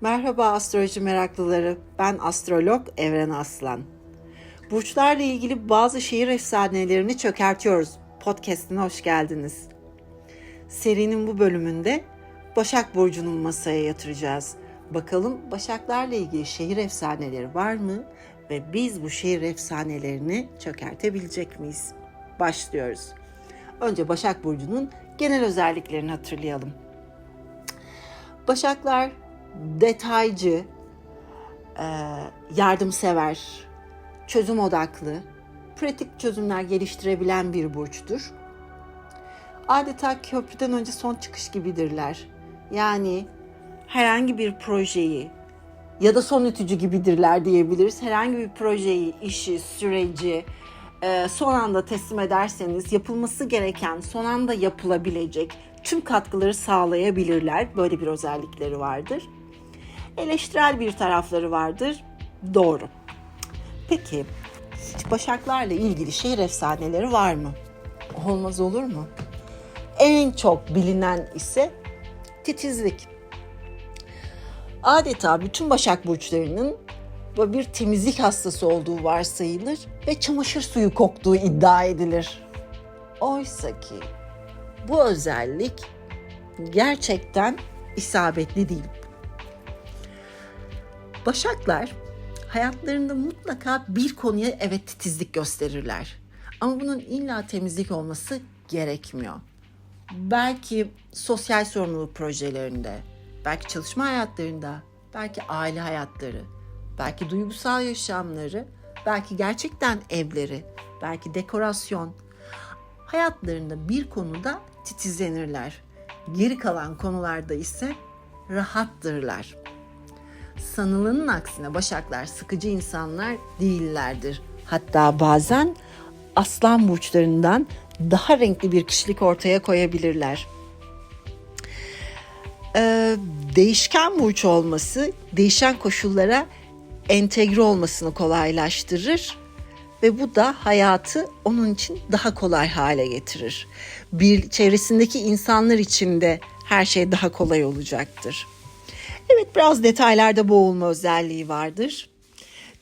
Merhaba astroloji meraklıları. Ben astrolog Evren Aslan. Burçlarla ilgili bazı şehir efsanelerini çökertiyoruz. Podcast'ine hoş geldiniz. Serinin bu bölümünde Başak Burcu'nun masaya yatıracağız. Bakalım Başaklarla ilgili şehir efsaneleri var mı? Ve biz bu şehir efsanelerini çökertebilecek miyiz? Başlıyoruz. Önce Başak Burcu'nun genel özelliklerini hatırlayalım. Başaklar detaycı, e, yardımsever, çözüm odaklı, pratik çözümler geliştirebilen bir burçtur. Adeta köprüden önce son çıkış gibidirler. Yani herhangi bir projeyi ya da son ütücü gibidirler diyebiliriz. Herhangi bir projeyi, işi, süreci e, son anda teslim ederseniz yapılması gereken, son anda yapılabilecek tüm katkıları sağlayabilirler. Böyle bir özellikleri vardır. Eleştirel bir tarafları vardır. Doğru. Peki hiç Başaklarla ilgili şehir efsaneleri var mı? Olmaz olur mu? En çok bilinen ise titizlik. Adeta bütün Başak burçlarının bir temizlik hastası olduğu varsayılır ve çamaşır suyu koktuğu iddia edilir. Oysa ki bu özellik gerçekten isabetli değil. Başaklar hayatlarında mutlaka bir konuya evet titizlik gösterirler. Ama bunun illa temizlik olması gerekmiyor. Belki sosyal sorumluluk projelerinde, belki çalışma hayatlarında, belki aile hayatları, belki duygusal yaşamları, belki gerçekten evleri, belki dekorasyon. Hayatlarında bir konuda titizlenirler. Geri kalan konularda ise rahattırlar. Sanılanın aksine başaklar sıkıcı insanlar değillerdir. Hatta bazen aslan burçlarından daha renkli bir kişilik ortaya koyabilirler. Ee, değişken burç olması değişen koşullara entegre olmasını kolaylaştırır ve bu da hayatı onun için daha kolay hale getirir. Bir çevresindeki insanlar için de her şey daha kolay olacaktır. Evet biraz detaylarda boğulma özelliği vardır.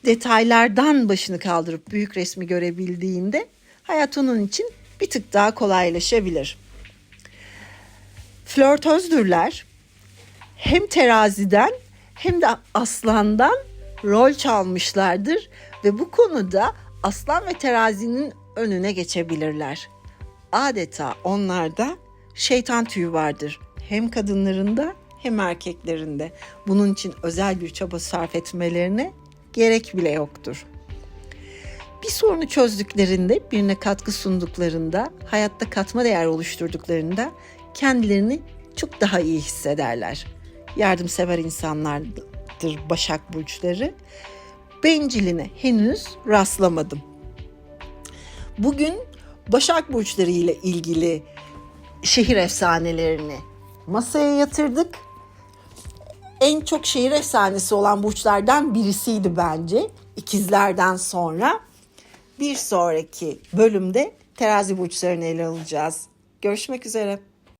Detaylardan başını kaldırıp büyük resmi görebildiğinde hayat onun için bir tık daha kolaylaşabilir. Flörtözdürler. Hem teraziden hem de aslandan rol çalmışlardır ve bu konuda aslan ve terazinin önüne geçebilirler. Adeta onlarda şeytan tüyü vardır. Hem kadınlarında hem erkeklerinde. Bunun için özel bir çaba sarf etmelerine gerek bile yoktur. Bir sorunu çözdüklerinde, birine katkı sunduklarında, hayatta katma değer oluşturduklarında kendilerini çok daha iyi hissederler. Yardımsever insanlardır Başak burçları. Benciline henüz rastlamadım. Bugün Başak burçları ile ilgili şehir efsanelerini masaya yatırdık. En çok şehir efsanesi olan burçlardan birisiydi bence. İkizlerden sonra. Bir sonraki bölümde terazi burçlarını ele alacağız. Görüşmek üzere.